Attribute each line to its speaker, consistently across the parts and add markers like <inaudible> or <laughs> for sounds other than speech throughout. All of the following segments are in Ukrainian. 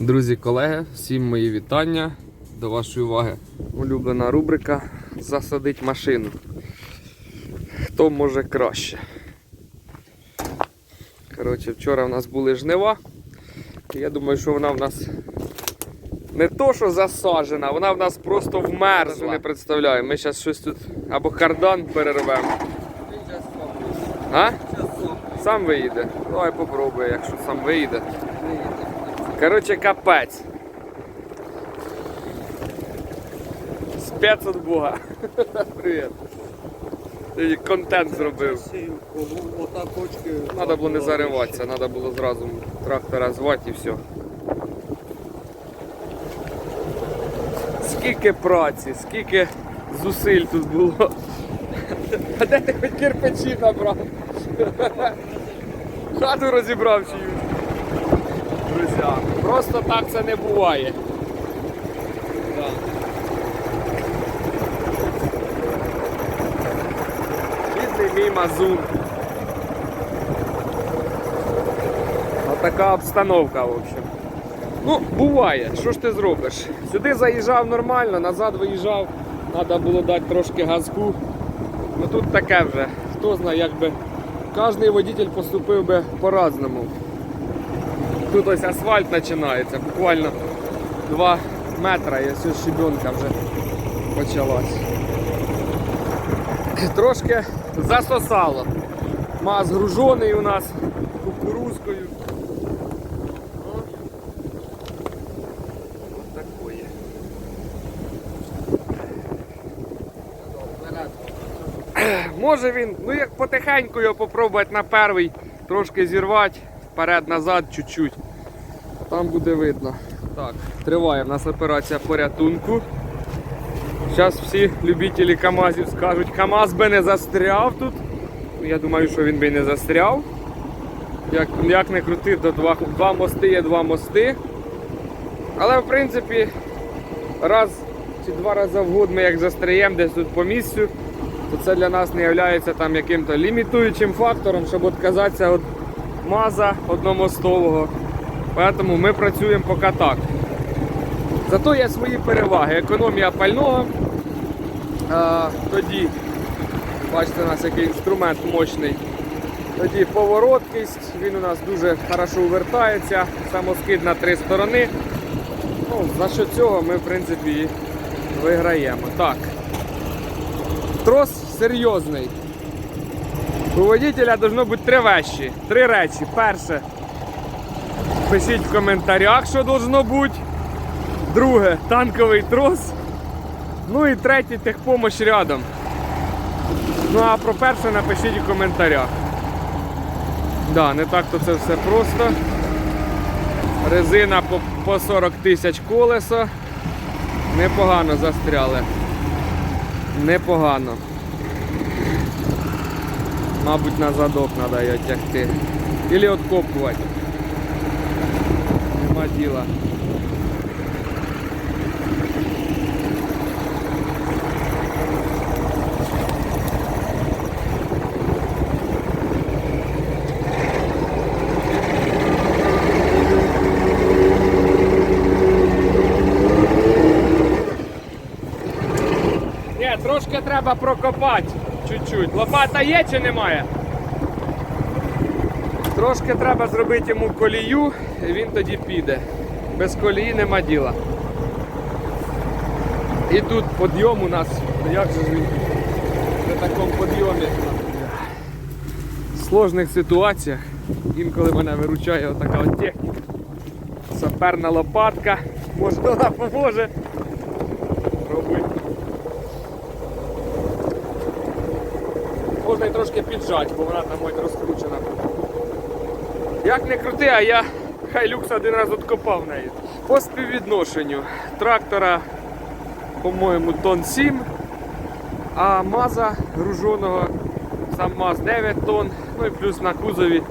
Speaker 1: Друзі, колеги, всім мої вітання. До вашої уваги. Улюблена рубрика Засадить машину. Хто може краще? Коротше, вчора в нас були жнива. І я думаю, що вона в нас не то, що засаджена, вона в нас просто вмерзла. Не представляю. Ми зараз щось тут або кардан перервемо. А? Сам виїде. Давай попробуй, якщо сам виїде. Коротше, капець. Спец от Бога. <laughs> Привіт. Контент зробив. Треба було не зариватися, треба було зразу трактора звати і все. Скільки праці, скільки зусиль тут було. <laughs> А де ти хоч кирпичі набрав? <laughs> Хату розібрав чиюсь. Друзі, просто так це не буває. Да. Бідний мій мазун. Отака обстановка, в общем. Ну, буває, що ж ти зробиш? Сюди заїжджав нормально, назад виїжджав, треба було дати трошки газку. Ну тут таке вже, хто знає, як би кожен водитель поступив би по-разному. Тут ось асфальт починається, буквально 2 метри, і ось щебенка вже почалась. Трошки засосало. Маз гружений у нас кукурузкою. Може він, ну як потихеньку його попробувати на перший трошки зірвати, вперед-назад чуть-чуть. Там буде видно. Так, триває в нас операція порятунку. Зараз всі любителі КАМАЗів скажуть, КАМАЗ би не застряв тут. Ну, Я думаю, що він би не застряв. Як, як не крути, то два, два мости є два мости. Але в принципі, раз чи два рази в год ми як застряємо десь тут по місцю, то це для нас не є там яким-то лімітуючим фактором, щоб відказатися від маза одномостового. Тому ми працюємо поки так. Зато є свої переваги. Економія пального. А, тоді, бачите, у нас який інструмент мощний. Тоді повороткість, він у нас дуже хорошо увертається, самоскид на три сторони. Ну, За що цього ми в принципі виграємо. Так. Трос серйозний. У водителя должно бути три речі. Три речі. Перше. Пишіть в коментарях, що должно бути. Друге танковий трос. Ну і третє техпомощь рядом. Ну а про перше напишіть у коментарях. Да, не так то це все просто. Резина по, по 40 тисяч колесо. Непогано застряли. Непогано. Мабуть, на задок треба її тягти. Ілі откопувати. Нема діла. Ні, трошки треба прокопати. Чуть-чуть. Лопата є чи немає? Трошки треба зробити йому колію, і він тоді піде. Без колії нема діла. І тут підйом у нас. Як же він при такому підйомі? В сложних ситуаціях інколи мене виручає отака от техніка. Саперна лопатка. Може вона поможе. Пробуй. Можна і трошки піджати, бо вона там ось розкручена. Як не крути, а я хайлюкс один раз откопав неї. По співвідношенню трактора, по-моєму, тонн 7, а маза груженого, сам маз 9 тонн, ну і плюс на кузові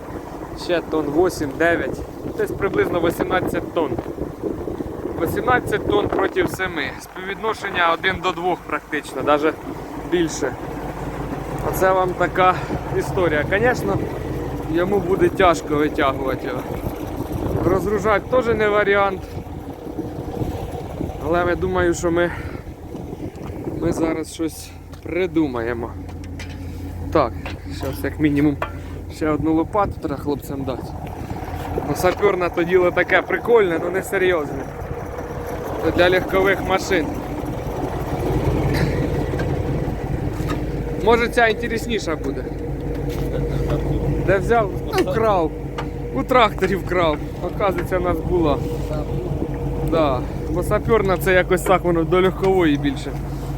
Speaker 1: ще тонн 8-9, десь приблизно 18 тонн. 18 тонн проти 7. Співвідношення 1 до 2 практично, навіть більше. Оце вам така історія. Звісно, йому буде тяжко витягувати його. Розгружати теж не варіант. Але я думаю, що ми, ми зараз щось придумаємо. Так, зараз як мінімум ще одну лопату треба хлопцям дати. Ну, саперне то діло таке прикольне, але не серйозне. Це для легкових машин. Може ця інтересніша буде. Де взяв? Ну, вкрав. У тракторі вкрав. Оказується, у нас була. Да. Бо саперна це якось так воно до легкової більше.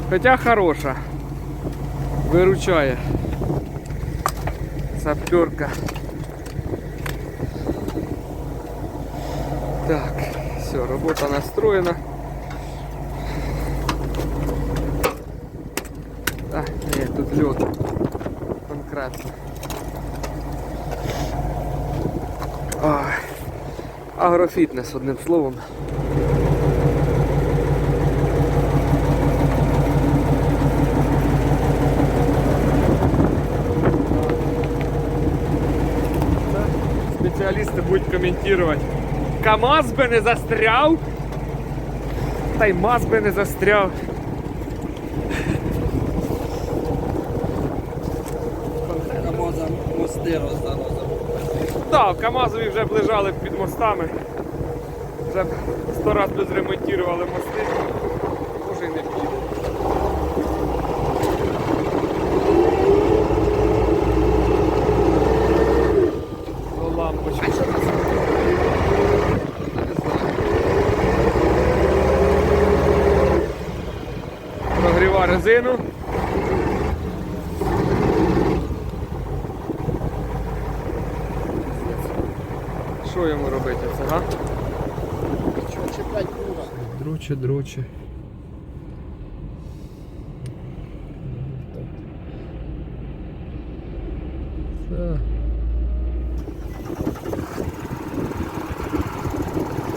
Speaker 1: Хоча хороша. Виручає. Саперка. Так, все, робота настроєна. А, льот. Конкретно. Агрофітнес, одним словом. Спеціалісти будуть коментувати. КАМАЗ би не застряв. Та й МАЗ би не застряв.
Speaker 2: Камаза мости роздано.
Speaker 1: Так, КАМАЗові вже б лежали під мостами. Вже сто раз би зремонтували мости. Може і не піде. О, лампочка. Прогріва резину. Що йому робити це, га? Друче, друче.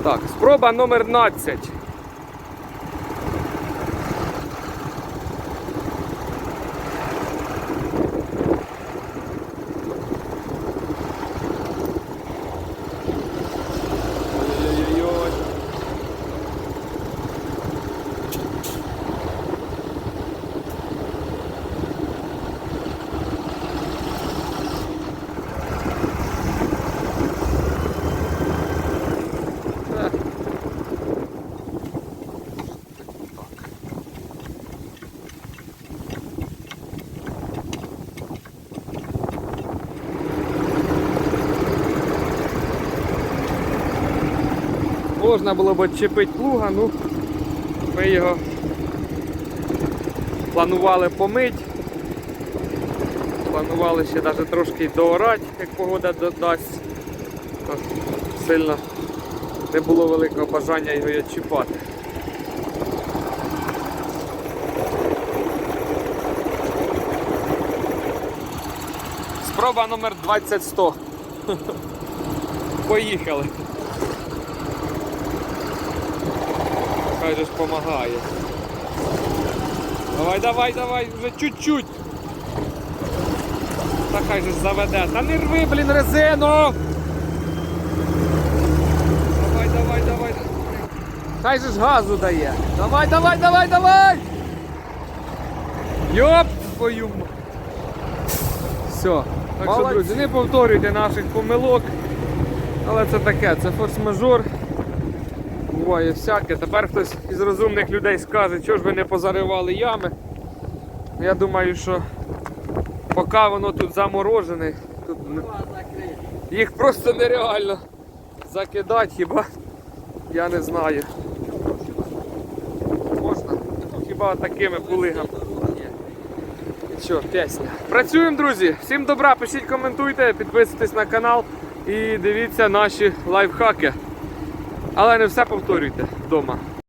Speaker 1: Так, спроба номер 12. Можна було б відчепити плуга, ну ми його планували помити. Планували ще навіть трошки доорати, як погода додасть. Сильно не було великого бажання його відчіпати. Спроба номер 20-100. <laughs> Поїхали. Хай же ж помагає. Давай, давай, давай, вже чуть-чуть. Та хай же ж заведе. Та не рви, блін, резину! Давай, давай, давай. Хай же ж газу дає. Давай, давай, давай, давай! Йоп, твою Все. Так що, друзі, не повторюйте наших помилок. Але це таке, це форс-мажор. Буває всяке. Тепер хтось із розумних людей скаже, що ж ви не позаривали ями. Я думаю, що поки воно тут заморожене, тут їх просто нереально закидати, хіба я не знаю. Можна? Хіба такими булигами. І що, пісня. Працюємо, друзі. Всім добра, пишіть, коментуйте, підписуйтесь на канал і дивіться наші лайфхаки. Але не все повторюйте вдома.